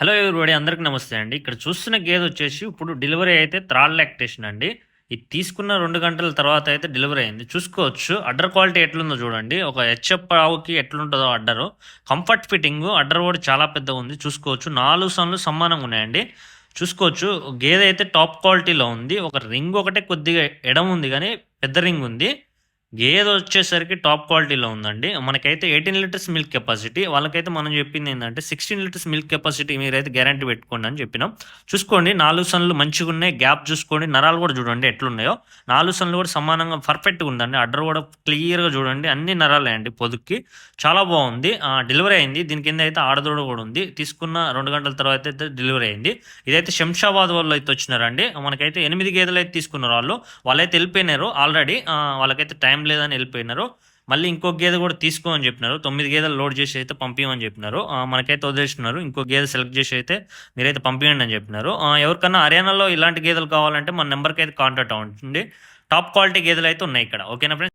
Hello everybody అందరికి నమస్తే అండి. ఇక్కడ చూస్తున్న గేదె వచ్చేసి ఇప్పుడు డెలివరీ అయితే త్రాల్ లాక్టేషన్ అండి. ఇది తీసుకున్న రెండు గంటల తర్వాత అయితే డెలివరీ అయింది. చూసుకోవచ్చు. అడ్డర్ క్వాలిటీ ఎట్లుందో చూడండి. ఒక హెచ్ఎఫ్ ఆవుకి ఎట్లుంటుందో అడ్డరు. Comfort fitting. అడ్డర్ కూడా చాలా పెద్దగా ఉంది. చూసుకోవచ్చు. నాలుగు సన్లు సమానంగా ఉన్నాయండి. చూసుకోవచ్చు. గేదె అయితే టాప్ క్వాలిటీలో ఉంది. ఒక రింగ్ ఒకటే కొద్దిగా ఎడం ఉంది కానీ పెద్ద రింగ్ ఉంది. గేదె వచ్చేసరికి టాప్ క్వాలిటీలో ఉందండి. మనకైతే ఎయిటీన్ లీటర్స్ మిల్క్ కెపాసిటీ. వాళ్ళకైతే మనం చెప్పింది ఏంటంటే సిక్స్టీన్ లీటర్స్ మిల్క్ కెపాసిటీ మీరైతే గ్యారంటీ పెట్టుకోండి అని చెప్పినాం. చూసుకోండి నాలుగు సన్లు మంచిగా ఉన్నాయి. గ్యాప్ చూసుకోండి. నరాలు కూడా చూడండి ఎట్లున్నాయో. నాలుగు సన్లు కూడా సమానంగా పర్ఫెక్ట్గా ఉందండి. అడ్డర్ కూడా క్లియర్గా చూడండి. అన్ని నరాలే అండి పొదుక్కి. చాలా బాగుంది. డెలివరీ అయింది. దీని కింద అయితే ఆడదోడ కూడా ఉంది. తీసుకున్న రెండు గంటల తర్వాత అయితే డెలివరీ అయింది. ఇదైతే శంషాబాద్ వాళ్ళు అయితే వచ్చినారండి. మనకైతే ఎనిమిది గేదెలు అయితే తీసుకున్నారు వాళ్ళు. వాళ్ళైతే వెళ్ళిపోయినారు ఆల్రెడీ. వాళ్ళకైతే టైం లేదని వెళ్ళిపోయినారు. మళ్ళీ ఇంకో గేదె కూడా తీసుకో అని చెప్పినారు. తొమ్మిది గేదెలు లోడ్ చేసి అయితే పంపించమని చెప్పినారు. మనకైతే వదిలేస్తున్నారు. ఇంకో గేదె సెలెక్ట్ చేసి అయితే మీరైతే పంపించండి అని చెప్పినారు. ఎవరికన్నా హర్యానాలో ఇలాంటి గేదెలు కావాలంటే మన నెంబర్కి అయితే కాంటాక్ట్ అవ్వండి. టాప్ క్వాలిటీ గేదెలు అయితే ఉన్నాయి ఇక్కడ. ఓకేనా ఫ్రెండ్స్?